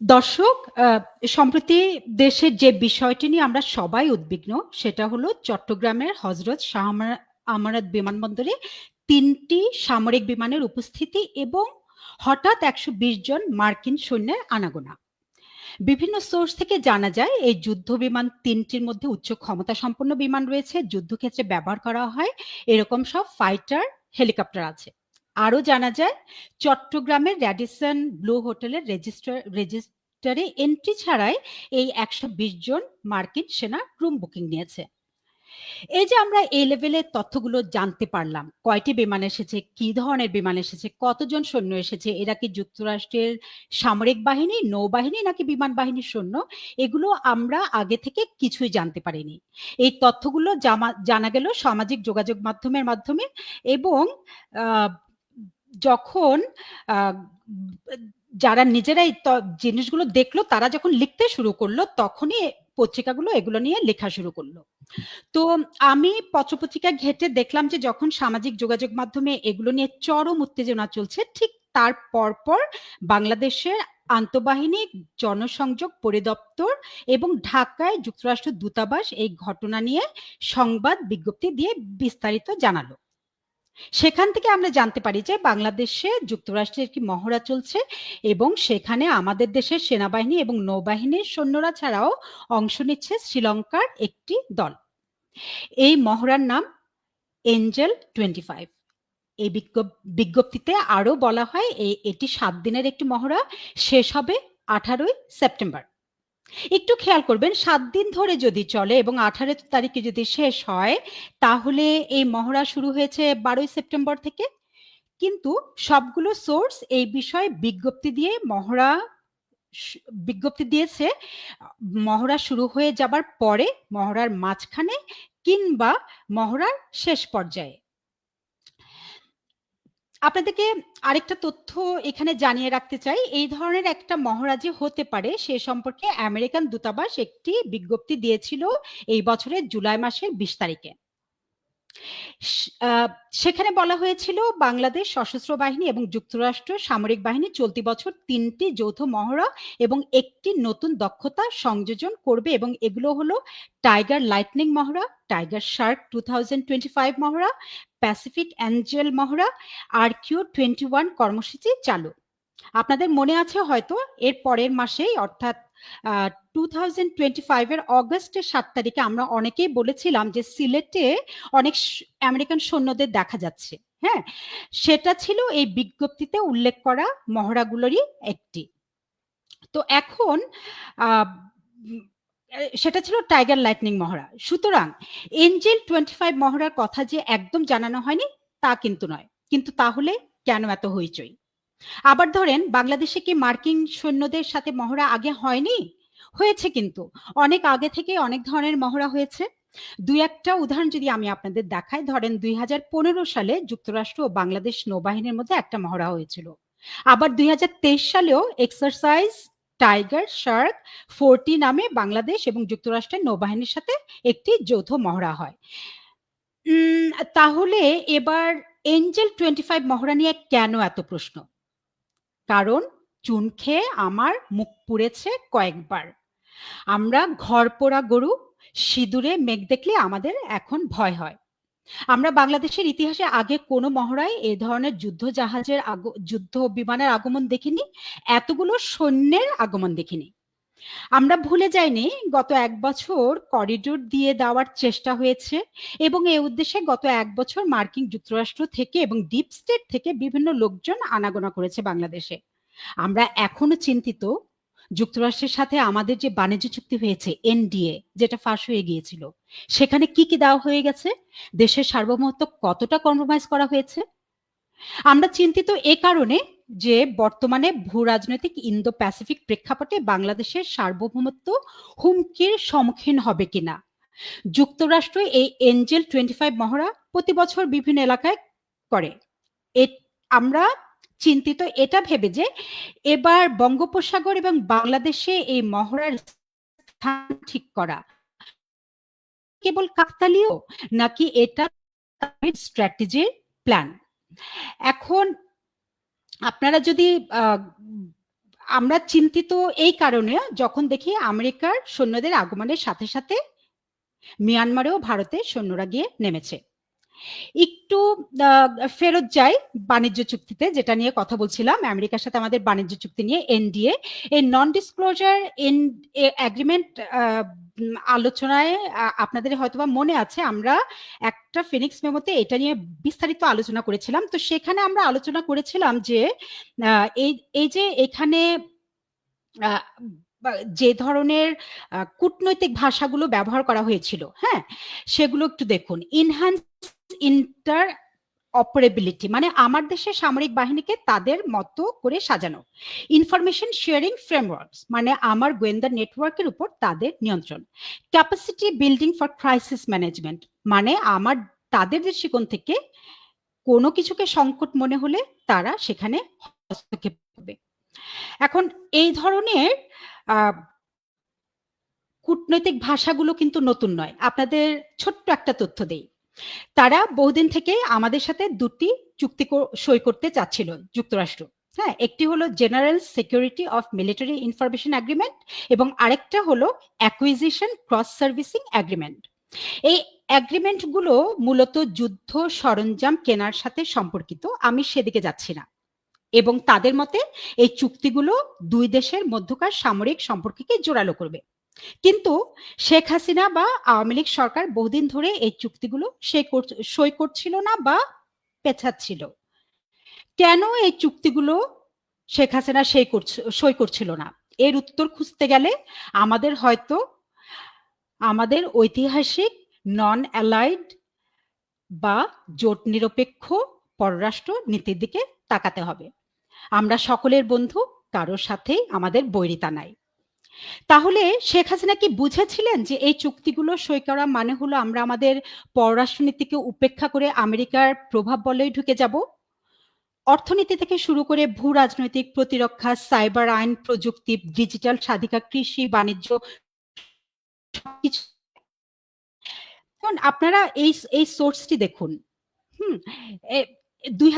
দর্শক সম্প্রতি দেশের যে বিষয়টি নিয়ে আমরা সবাই উদ্বিগ্ন, সেটা হলো চট্টগ্রামের হজরত শাহ আমানত বিমানবন্দরে তিনটি সামরিক বিমানের উপস্থিতি এবং হঠাৎ একশো বিশ জন মার্কিন সৈন্যের আনাগোনা। বিভিন্ন সোর্স থেকে জানা যায়, এই যুদ্ধ বিমান তিনটির মধ্যে উচ্চ ক্ষমতা সম্পন্ন বিমান রয়েছে, যুদ্ধক্ষেত্রে ব্যবহার করা হয়। এরকম সব ফাইটার, হেলিকপ্টার আছে। আরও জানা যায়, চট্টগ্রামের র্যাডিসন ব্লু হোটেলের রেজিস্টার, রেজিস্টারে এন্ট্রি ছাড়াই এই একশো বিশ জন মার্কিন সেনা রুম বুকিং নিয়েছে। এই যে আমরা এই লেভেলের তথ্যগুলো জানতে পারলাম, কয়টি বিমান এসেছে, কি ধরনের বিমান এসেছে, কতজন সৈন্য এসেছে, এরা কি যুক্তরাষ্ট্রের সামরিক বাহিনী, নৌবাহিনী নাকি বিমান বাহিনীর সৈন্য, এগুলো আমরা আগে থেকে কিছুই জানতে পারিনি। এই তথ্যগুলো জানা গেল সামাজিক যোগাযোগ মাধ্যমের মাধ্যমে এবং যখন যারা নিজেরাই জিনিসগুলো দেখল, তারা যখন লিখতে শুরু করল, তখনই পত্রিকাগুলো এগুলো নিয়ে লেখা শুরু করল। তো আমি পত্রপত্রিকা ঘেটে দেখলাম যে, যখন সামাজিক যোগাযোগ মাধ্যমে এগুলো নিয়ে চরম উত্তেজনা চলছে, ঠিক তার পরপর বাংলাদেশের আন্তঃবাহিনী, জনসংযোগ পরিদপ্তর এবং ঢাকায় যুক্তরাষ্ট্র দূতাবাস এই ঘটনা নিয়ে সংবাদ বিজ্ঞপ্তি দিয়ে বিস্তারিত জানালো। সেখান থেকে আমরা জানতে পারি যে বাংলাদেশে যুক্তরাষ্ট্রের একটি মহড়া চলছে এবং সেখানে আমাদের দেশের সেনাবাহিনী এবং নৌবাহিনীর সৈন্যরা ছাড়াও অংশ নিচ্ছে শ্রীলঙ্কার একটি দল। এই মহড়ার নাম এঞ্জেল টোয়েন্টি ফাইভ এই বিজ্ঞপ্তিতে আরও বলা হয় এটি সাত দিনের একটি মহড়া। শেষ হবে আঠারোই সেপ্টেম্বর। একটু খেয়াল করবেন, সাত দিন ধরে যদি চলে এবং আঠারো তারিখে যদি শেষ হয়, তাহলে এই মহড়া শুরু হয়েছে বারোই সেপ্টেম্বর থেকে। কিন্তু সবগুলো সোর্স এই বিষয়ে বিজ্ঞপ্তি দিয়ে মহড়া বিজ্ঞপ্তি দিয়েছে, মহড়া শুরু হয়ে যাবার পরে মহড়ার মাঝখানে কিংবা মহড়ার শেষ পর্যায়ে। আপনাদেরকে আরেকটা তথ্য এখানে জানিয়ে রাখতে চাই। এই ধরনের একটা মহারাজি হতে পারে, সে সম্পর্কে আমেরিকান দূতাবাস একটি বিজ্ঞপ্তি দিয়েছিল এই বছরের জুলাই মাসের বিশ তারিখে। সেখানে বলা হয়েছিল বাংলাদেশ সশস্ত্র বাহিনী এবং যুক্তরাষ্ট্র সামরিক বাহিনী চলতি বছর তিনটি যৌথ মহড়া এবং একটি নতুন দক্ষতা সংযোজন করবে এবং এগুলো হলো টাইগার লাইটনিং মহড়া, Tiger Shark two thousand twenty five মহড়া, প্যাসিফিক অ্যাঞ্জেল মহড়া আর কিউ টোয়েন্টি ওয়ান কর্মসূচি চালু। আপনাদের মনে আছে হয়তো এর পরের মাসেই, অর্থাৎ টু থাউজেন্ড টোয়েন্টি ফাইভের অগস্টের সাত তারিখে আমরা অনেকেই বলেছিলাম যে সিলেটে অনেক আমেরিকান সৈন্যদের দেখা যাচ্ছে। হ্যাঁ সেটা ছিল এই বিজ্ঞপ্তিতে উল্লেখ করা মহড়াগুলোরই একটি। তো এখন সেটা ছিল টাইগার লাইটনিং মহড়া। সুতরাং এঞ্জেল টোয়েন্টি ফাইভ মহড়ার কথা যে একদম জানানো হয়নি তা কিন্তু নয়। কিন্তু তাহলে কেন এত হইচই? আবার ধরেন, বাংলাদেশে কি মার্কিন সৈন্যদের সাথে মহড়া আগে হয়নি? হয়েছে কিন্তু। অনেক আগে থেকে অনেক ধরনের মহড়া হয়েছে। দুই একটা উদাহরণ যদি আমি আপনাদের দেখাই, ধরেন দুই হাজার পনেরো সালে যুক্তরাষ্ট্র ও বাংলাদেশ নৌবাহিনীর মধ্যে একটা মহড়া হয়েছিল। আবার দুই হাজার তেইশ সালেও এক্সারসাইজ টাইগার শার্ক ফোরটি নামে বাংলাদেশ এবং যুক্তরাষ্ট্রের নৌবাহিনীর সাথে একটি যৌথ মহড়া হয়। তাহলে এবার এঞ্জেল টোয়েন্টি ফাইভ মহড়া নিয়ে কেন এত প্রশ্ন? কারণ চুন খেয়ে আমার মুখ পুড়েছে কয়েকবার। আমরা ঘর পোড়া গরু, সিঁদুরে মেঘ দেখলে আমাদের এখন ভয় হয়। আমরা বাংলাদেশের ইতিহাসে আগে কোনো মহড়ায় এ ধরনের যুদ্ধ জাহাজের যুদ্ধ বিমানের আগমন দেখিনি, এতগুলো সৈন্যের আগমন দেখিনি। আমরা ভুলে যাইনি, গত এক বছর করিডোর দিয়ে দেওয়ার চেষ্টা হয়েছে এবং এই উদ্দেশ্যে গত এক বছর মার্কিন যুক্তরাষ্ট্র থেকে এবং ডিপ স্টেট থেকে বিভিন্ন লোকজন আনাগোনা করেছে বাংলাদেশে। আমরা এখনও চিন্তিত, যুক্তরাষ্ট্রের সাথে আমাদের যে বাণিজ্য চুক্তি হয়েছে, এনডিএ, যেটা ফাঁস হয়ে গিয়েছিল, সেখানে কি কি দেওয়া হয়ে গেছে? দেশের সার্বভৌমত্ব কতটা কম্প্রোমাইজ করা হয়েছে? আমরা চিন্তিত এ কারণে যে বর্তমানে ভূ রাজনৈতিক ইন্দো প্যাসিফিক প্রেক্ষাপটে বাংলাদেশের সার্বভৌমত্ব হুমকির সম্মুখীন হবে কিনা? যুক্তরাষ্ট্র এই এঞ্জেল টোয়েন্টি ফাইভ মহড়া প্রতি বছর বিভিন্ন এলাকায় করে। আমরা চিন্তিত এটা ভেবে যে এবার বঙ্গোপসাগর এবং বাংলাদেশে এই মহড়ার স্থান ঠিক করা কেবল কাকতালীয় নাকি এটা স্ট্র্যাটেজির প্ল্যান এখন আপনারা যদি আমরা চিন্তিত এই কারণে যখন দেখি আমেরিকার সৈন্যদের আগমনের সাথে সাথে মিয়ানমারেও ভারতে সৈন্যরা গিয়ে নেমেছে। একটু ফেরত যাই বাণিজ্য চুক্তিতে, যেটা নিয়ে কথা বলছিলাম। আমেরিকার সাথে আমাদের বাণিজ্য চুক্তি নিয়ে, এনডিএ। এই নন ডিসক্লোজার এন অ্যাগ্রিমেন্ট আলোচনায় আপনাদের হয়তোবা মনে আছে, আমরা একটা ফিনিক্স মেমোতে এটা নিয়ে বিস্তারিত আলোচনা করেছিলাম। তো সেখানে আমরা আলোচনা করেছিলাম যে এই এই যে এখানে যে ধরনের কূটনৈতিক ভাষাগুলো ব্যবহার করা হয়েছিল হ্যাঁ? সেগুলো একটু দেখুন। ইনহ্যান্স ইন্টার অপারেবিলিটি মানে আমার দেশের সামরিক বাহিনীকে তাদের মতো করে সাজানো। ইনফরমেশন শেয়ারিং ফ্রেমওয়ার্কস মানে আমার গোয়েন্দা নেটওয়ার্কের উপর তাদের নিয়ন্ত্রণ। Capacity building for crisis management মানে আমার, তাদের দৃষ্টিকোণ থেকে কোনো কিছুকে সংকট মনে হলে তারা সেখানে হস্তক্ষেপ করবে। এখন এই ধরনের কূটনৈতিক ভাষাগুলো কিন্তু নতুন নয়। আপনাদের ছোট্ট একটা তথ্য দেই। তারা বহুদিন থেকে আমাদের সাথে দুটি চুক্তি সই করতে চাচ্ছিল, যুক্তরাষ্ট্র। হ্যাঁ একটি হলো General Security of Military Information Agreement এবং আরেকটা হলো অ্যাকুইজিশন ক্রস সার্ভিসিং অ্যাগ্রিমেন্ট এই অ্যাগ্রিমেন্টগুলো মূলত যুদ্ধ সরঞ্জাম কেনার সাথে সম্পর্কিত, আমি সেদিকে যাচ্ছি না। এবং তাদের মতে এই চুক্তিগুলো দুই দেশের মধ্যকার সামরিক সম্পর্ককে জোরালো করবে। কিন্তু শেখ হাসিনা বা আওয়ামী লীগ সরকার বহুদিন ধরে এই চুক্তিগুলো সে সই করছিল না বা পেছাচ্ছিল। কেন এই চুক্তিগুলো শেখ হাসিনা সেই সই করছিল না? এর উত্তর খুঁজতে গেলে আমাদের হয়তো, আমাদের ঐতিহাসিক নন অ্যালাইড বা জোট নিরপেক্ষ পররাষ্ট্র নীতির দিকে তাকাতে হবে। আমরা সকলের বন্ধু, কারোর সাথেই আমাদের বৈরিতা নাই। তাহলে শেখ হাসিনা কি বুঝেছিলেন যে এই চুক্তিগুলো সই করা মানে হলো আমরা আমাদের পররাষ্ট্রনীতিকে উপেক্ষা করে আমেরিকার প্রভাব বলেই ঢুকে যাব? অর্থনীতি থেকে শুরু করে ভূ রাজনৈতিক প্রতিরক্ষা, সাইবার আইন, প্রযুক্তি, ডিজিটাল স্বাধিকা কৃষি, বাণিজ্য আপনারা এই এই সোর্সটি দেখুন। হুম দুই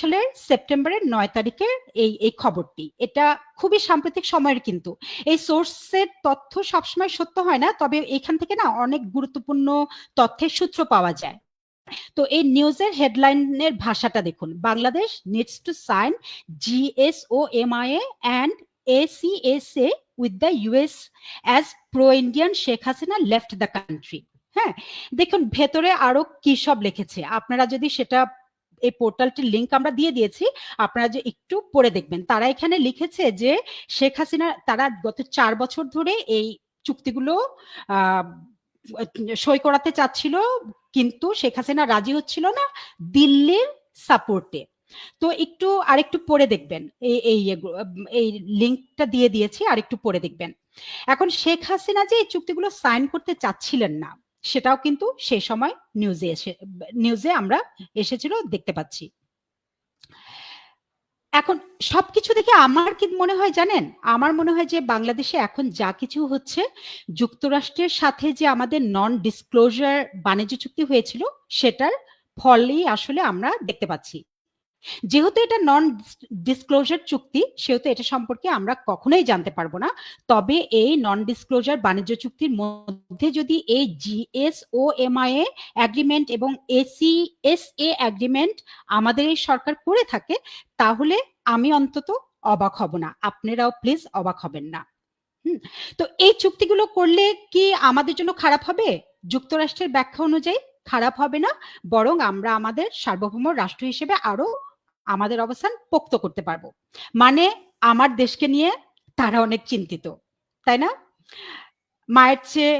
সালের সেপ্টেম্বরের নয় তারিখের এই এই খবরটি। এটা খুবই সাম্প্রতিক সময়ের কিন্তু। এই সোর্সের তথ্য সবসময় সত্য হয় না, তবে এখান থেকে না অনেক গুরুত্বপূর্ণ তথ্যের সূত্র পাওয়া যায়। তো এই নিউজের হেডলাইনের ভাষাটা দেখুন। Bangladesh needs to sign GSO MIA and ACSA with the US as pro Indian Sheikh Hasina left the country. হ্যাঁ দেখুন, ভেতরে আরও কি সব লিখেছে? আপনারা যদি সেটা এই পোর্টালটির লিঙ্ক আমরা দিয়ে দিয়েছি। আপনারা যে একটু পড়ে দেখবেন, তারা এখানে লিখেছে যে শেখ হাসিনা, তারা গত চার বছর ধরে এই চুক্তিগুলো সই করাতে চাচ্ছিল, কিন্তু শেখ হাসিনা রাজি হচ্ছিল না দিল্লির সাপোর্টে। তো একটু আরেকটু পড়ে দেখবেন এই এই এই লিঙ্কটা দিয়ে দিয়েছি, আরেকটু পড়ে দেখবেন। এখন শেখ হাসিনা যে এই চুক্তিগুলো সাইন করতে চাচ্ছিলেন না সেটাও কিন্তু সেই সময় নিউজে এসে নিউজে আমরা এসেছিল দেখতে পাচ্ছি। এখন সবকিছু দেখে আমার কি মনে হয় জানেন? আমার মনে হয় যে বাংলাদেশে এখন যা কিছু হচ্ছে, যুক্তরাষ্ট্রের সাথে যে আমাদের নন ডিসক্লোজার বাণিজ্য চুক্তি হয়েছিল, সেটার ফলেই আসলে আমরা দেখতে পাচ্ছি। যেহেতু এটা নন ডিসক্লোজার চুক্তি, সেহেতু এটা সম্পর্কে আমরা কখনোই জানতে পারব না। তবে এই নন ডিসক্লোজার বাণিজ্য চুক্তির মধ্যে যদি এই জিএস ও এমআইএ অ্যাগ্রিমেন্ট এবং এসি এস এ অ্যাগ্রিমেন্ট আমাদের এই সরকার করে থাকে, তাহলে আমি অন্তত অবাক হব না। আপনারাও প্লিজ অবাক হবেন না। তো এই চুক্তিগুলো করলে কি আমাদের জন্য খারাপ হবে? যুক্তরাষ্ট্রের ব্যাখ্যা অনুযায়ী খারাপ হবে না, বরং আমরা আমাদের সার্বভৌম রাষ্ট্র হিসেবে আরও আমাদের অবস্থান পোক্ত করতে পারব। মানে আমার দেশকে নিয়ে তারা অনেক চিন্তিত, তাই না? মায়ের চেয়ে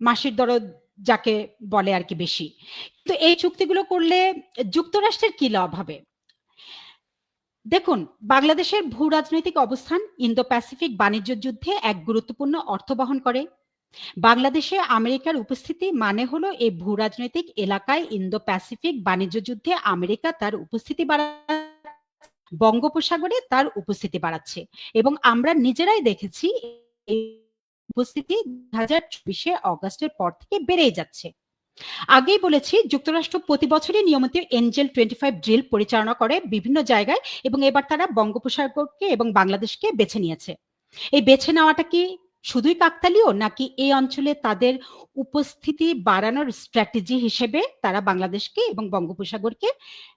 মাসির দরদ যাকে বলে আর কি বেশি। তো এই চুক্তিগুলো করলে যুক্তরাষ্ট্রের কি লাভ হবে? দেখুন, বাংলাদেশের ভূ রাজনৈতিক অবস্থান ইন্দো প্যাসিফিক বাণিজ্য যুদ্ধে এক গুরুত্বপূর্ণ অর্থ বহন করে। বাংলাদেশে আমেরিকার উপস্থিতি মানে হলো এই ভূ রাজনৈতিক এলাকায় ইন্দো প্যাসিফিক বাণিজ্য যুদ্ধে আমেরিকা তার উপস্থিতি বাড়া বঙ্গোপসাগরে তার উপস্থিতি বাড়াচ্ছে। এবং আমরা নিজেরাই দেখেছি উপস্থিতি দু হাজার চব্বিশে অগস্টের পর থেকে বেড়েই যাচ্ছে। আগেই বলেছি, যুক্তরাষ্ট্র প্রতি বছরই নিয়মিত এঞ্জেল টোয়েন্টি ফাইভ ড্রিল পরিচালনা করে বিভিন্ন জায়গায় এবং এবার তারা বঙ্গোপসাগরকে এবং বাংলাদেশকে বেছে নিয়েছে। এই বেছে নেওয়াটা কি শুধুই কাকতালীয় নাকি এই অঞ্চলে তাদের উপস্থিতি বাড়ানোর স্ট্র্যাটেজি হিসেবে তারা বাংলাদেশকে এবং বঙ্গোপসাগরকে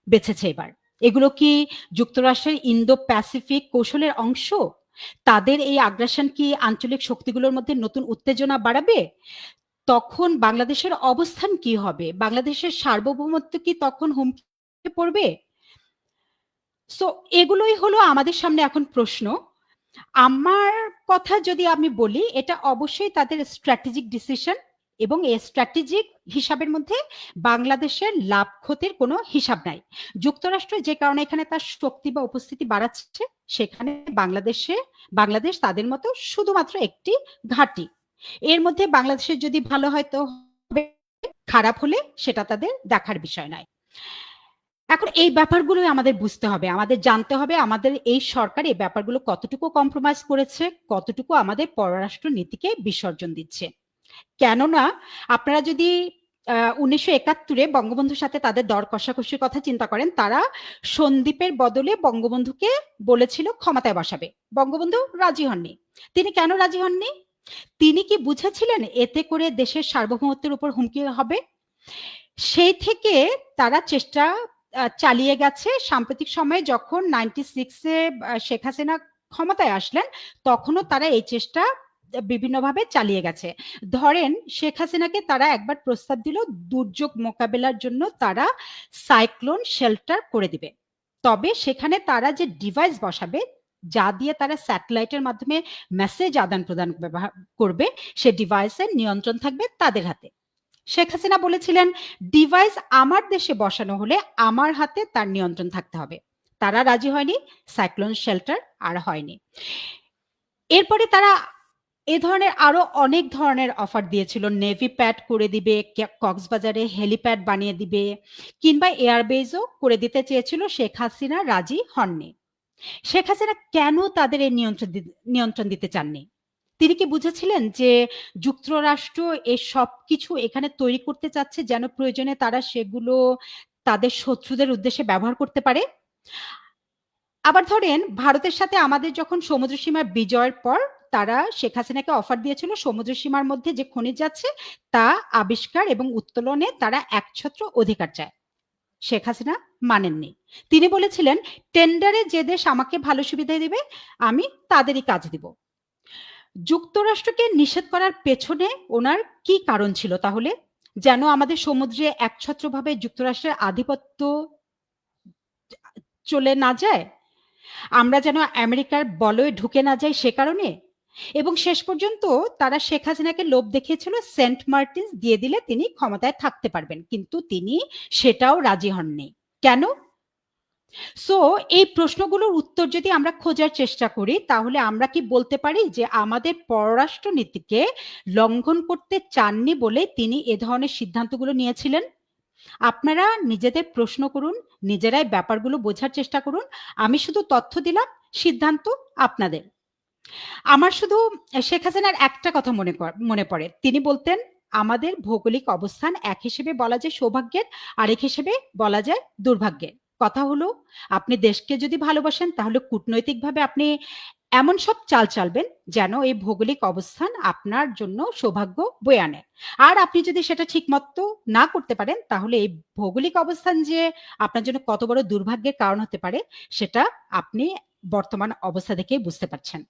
বেছেছে এবার। এগুলো কি যুক্তরাষ্ট্রের ইন্দো প্যাসিফিক কৌশলের অংশ? তাদের এই আগ্রাসন কি আঞ্চলিক শক্তিগুলোর মধ্যে নতুন উত্তেজনা বাড়াবে? তখন বাংলাদেশের অবস্থান কি হবে? বাংলাদেশের সার্বভৌমত্ব কি তখন হুমকি পড়বে? সো এগুলোই হলো আমাদের সামনে এখন প্রশ্ন। আমার কথা যদি আমি বলি, এটা অবশ্যই তাদের স্ট্র্যাটেজিক ডিসিশন এবং এই স্ট্র্যাটেজিক হিসাবের মধ্যে বাংলাদেশের লাভ ক্ষতির কোনো হিসাব নাই। যুক্তরাষ্ট্র যে কারণে এখানে তার শক্তি বা উপস্থিতি বাড়াচ্ছে, সেখানে বাংলাদেশে, বাংলাদেশ তাদের মতো শুধুমাত্র একটি ঘাঁটি। এর মধ্যে বাংলাদেশের যদি ভালো হয় তো খারাপ হলে সেটা তাদের দেখার বিষয় নয়। এখন এই ব্যাপারগুলো আমাদের বুঝতে হবে, আমাদের জানতে হবে আমাদের এই সরকার এই ব্যাপারগুলো কতটুকু কম্প্রোমাইজ করেছে, কতটুকু আমাদের পররাষ্ট্র নীতিকে বিসর্জন দিচ্ছে। কেননা আপনারা যদি উনিশশো একাত্তরে বঙ্গবন্ধুর সাথে তাদের দর কষাকষির কথা চিন্তা করেন, তারা সন্দীপের বদলে বঙ্গবন্ধুকে বলেছিল ক্ষমতায় বসাবে। বঙ্গবন্ধু রাজি হননি। তিনি কেন রাজি হননি? তিনি কি বুঝেছিলেন এতে করে দেশের সার্বভৌমত্বের উপর হুমকি হবে? সেই থেকে তারা চেষ্টা চালিয়ে গেছে। সাম্প্রতিক সময়ে যখন নাইনটি সিক্সে শেখ হাসিনা ক্ষমতায় আসলেন, তখনও তারা এই চেষ্টা বিভিন্নভাবে চালিয়ে গেছে। ধরেন, শেখ হাসিনাকে তারা একবার প্রস্তাব দিল, দুর্যোগ মোকাবেলার জন্য তারা সাইক্লোন শেল্টার করে দিবে। তবে সেখানে তারা যে ডিভাইস বসাবে, যা দিয়ে তারা স্যাটেলাইটের মাধ্যমে মেসেজ আদান প্রদান করবে, সে ডিভাইসের নিয়ন্ত্রণ থাকবে তাদের হাতে। শেখ হাসিনা বলেছিলেন ডিভাইস আমার দেশে বসানো হলে আমার হাতে তার নিয়ন্ত্রণ থাকতে হবে। তারা রাজি হয়নি সাইক্লোন শেল্টার আর হয়নি। এরপরে তারা এ ধরনের আরও অনেক ধরনের অফার দিয়েছিল। নেভি প্যাড করে দিবে কক্সবাজারে হেলিপ্যাড বানিয়ে দিবে, কিংবা এয়ারবেজও করে দিতে চেয়েছিল শেখ হাসিনা, রাজি হননি। শেখ হাসিনা কেন তাদের এই নিয়ন্ত্রণ নিয়ন্ত্রণ দিতে চাননি? তিনি কি বুঝেছিলেন যে যুক্তরাষ্ট্র এই সব কিছু এখানে তৈরি করতে চাচ্ছে যেন প্রয়োজনে তারা সেগুলো তাদের শত্রুদের উদ্দেশ্যে ব্যবহার করতে পারে? আবার ধরেন, ভারতের সাথে আমাদের যখন সমুদ্র সীমার বিজয়ের পর তারা শেখ হাসিনাকে অফার দিয়েছিল, সমুদ্র সীমার মধ্যে যে খনিজ যাচ্ছে তা আবিষ্কার এবং উত্তোলনে তারা একছত্র অধিকার চায়। শেখ হাসিনা মানেননি। তিনি বলেছিলেন, টেন্ডারে যে দেশ আমাকে ভালো সুবিধা দিবে, আমি তাদেরই কাজ দিব। যুক্তরাষ্ট্রকে নিষেধ করার পেছনে ওনার কি কারণ ছিল তাহলে? যেন আমাদের সমুদ্রে একছত্রভাবে যুক্তরাষ্ট্রের আধিপত্য চলে না যায়? আমরা যেন আমেরিকার বলয়ে ঢুকে না যাই সে কারণে? এবং শেষ পর্যন্ত তারা শেখ হাসিনাকে লোভ দেখিয়েছিল, সেন্ট মার্টিন দিয়ে দিলে তিনি ক্ষমতায় থাকতে পারবেন। কিন্তু তিনি সেটাও রাজি হননি। কেন? সো এই প্রশ্নগুলোর উত্তর যদি আমরা খোঁজার চেষ্টা করি, তাহলে আমরা কি বলতে পারি যে আমাদের পররাষ্ট্র নীতিকে লঙ্ঘন করতে চাননি বলে তিনি এ ধরনের সিদ্ধান্তগুলো নিয়েছিলেন? আপনারা নিজেদের প্রশ্ন করুন, নিজেরাই ব্যাপারগুলো বোঝার চেষ্টা করুন। আমি শুধু তথ্য দিলাম, সিদ্ধান্ত আপনাদের। আমার শুধু শেখ হাসিনার একটা কথা মনে মনে পড়ে। তিনি বলতেন, আমাদের ভৌগোলিক অবস্থান এক হিসেবে বলা যায় সৌভাগ্যের, আরেক হিসেবে বলা যায় দুর্ভাগ্যের। কথা হলো, আপনি দেশকে যদি ভালোবাসেন, তাহলে কূটনৈতিকভাবে আপনি এমন সব চাল চালবেন যেন এই ভৌগোলিক অবস্থান আপনার জন্য সৌভাগ্য বয়ে আনে। আর আপনি যদি সেটা ঠিক মতো না করতে পারেন, তাহলে এই ভৌগোলিক অবস্থান যে আপনার জন্য কত বড় দুর্ভাগ্যের কারণ হতে পারে, সেটা আপনি বর্তমান অবস্থা থেকে বুঝতে পারছেন।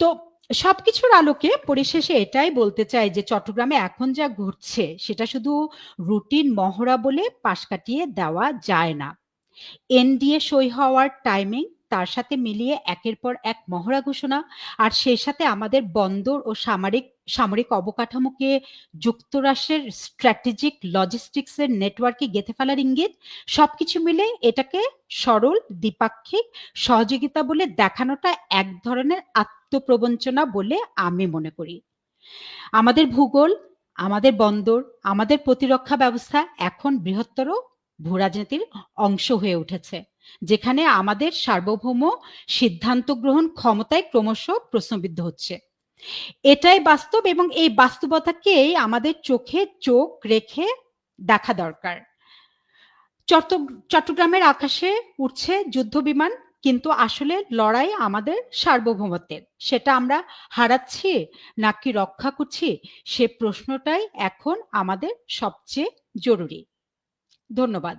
তো সবকিছুর আলোকে পরিশেষে এটাই বলতে চাই যে চট্টগ্রামে এখন যা ঘটছে, সেটা শুধু রুটিন মহড়া বলে পাশ কাটিয়ে দেওয়া যায় না। এনডিএ সই হওয়ার টাইমিং তার সাথে মিলিয়ে একের পর এক মহড়া ঘোষণা আর সেই সাথে আমাদের বন্দর ও সামরিক সামরিক অবকাঠামোকে যুক্তরাষ্ট্রের স্ট্র্যাটেজিক লজিস্টিক্সের নেটওয়ার্কে গেঁথে ফেলার ইঙ্গিত। সবকিছু মিলে এটাকে সরল, দ্বিপাক্ষিক, সহযোগিতা বলে দেখানোটা এক ধরনের আত্মপ্রবঞ্চনা বলে আমি মনে করি। আমাদের ভূগোল, আমাদের বন্দর, আমাদের প্রতিরক্ষা ব্যবস্থা এখন বৃহত্তর ভূরাজনীতির অংশ হয়ে উঠেছে, যেখানে আমাদের সার্বভৌম সিদ্ধান্ত গ্রহণ ক্ষমতায় ক্রমশ প্রশ্নবিদ্ধ হচ্ছে। এটাই বাস্তব এবং এই বাস্তবতাকেই আমাদের চোখে চোখ রেখে দেখা দরকার। চট্টগ্রামের আকাশে উঠছে যুদ্ধ বিমান কিন্তু আসলে লড়াই আমাদের সার্বভৌমত্বের। সেটা আমরা হারাচ্ছি নাকি রক্ষা করছি, সে প্রশ্নটাই এখন আমাদের সবচেয়ে জরুরি। ধন্যবাদ।